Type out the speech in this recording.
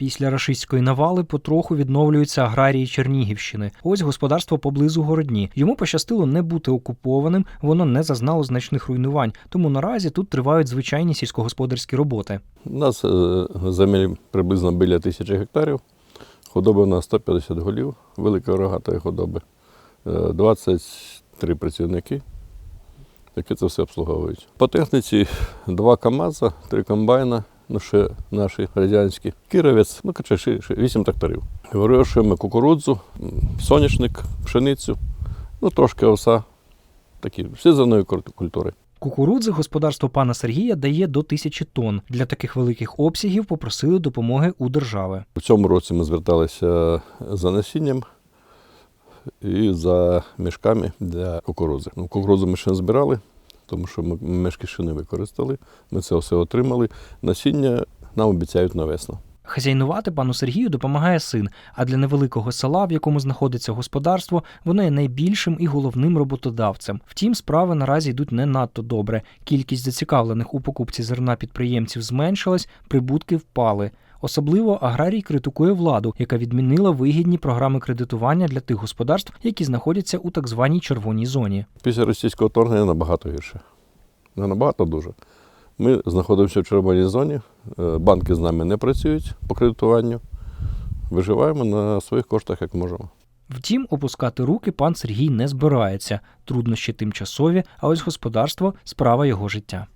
Після рашистської навали потроху відновлюються аграрії Чернігівщини. Ось господарство поблизу городні. Йому пощастило не бути окупованим, воно не зазнало значних руйнувань. Тому наразі тут тривають звичайні сільськогосподарські роботи. У нас е, земель приблизно біля тисячі гектарів. Худоба на 150 голів, великої рогатої худоби, Е, 23 працівники, які це все обслуговують. По техніці два КАМАЗа, три комбайна, ну ще наші радянські, кіровець, ну ще 8 тракторів. Вирощуємо кукурудзу, соняшник, пшеницю, ну трошки овса, такі сезонної культури. Кукурудзи господарство пана Сергія дає до тисячі тонн. Для таких великих обсягів попросили допомоги у держави. У цьому році ми зверталися за насінням і за мішками для кукурудзи. Ну, кукурудзу ми ще не збирали, тому що ми мешки ще не використали. Ми це все отримали. Насіння нам обіцяють на весну. Хазяйнувати пану Сергію допомагає син, а для невеликого села, в якому знаходиться господарство, воно є найбільшим і головним роботодавцем. Втім, справи наразі йдуть не надто добре. Кількість зацікавлених у покупці зерна підприємців зменшилась, прибутки впали. Особливо аграрій критикує владу, яка відмінила вигідні програми кредитування для тих господарств, які знаходяться у так званій червоній зоні. Після російського вторгнення набагато гірше. Не набагато дуже. Ми знаходимося в червоній зоні, е, банки з нами не працюють по кредитуванню. Виживаємо на своїх коштах, як можемо. Втім, опускати руки пан Сергій не збирається. Труднощі тимчасові, а ось господарство справа його життя.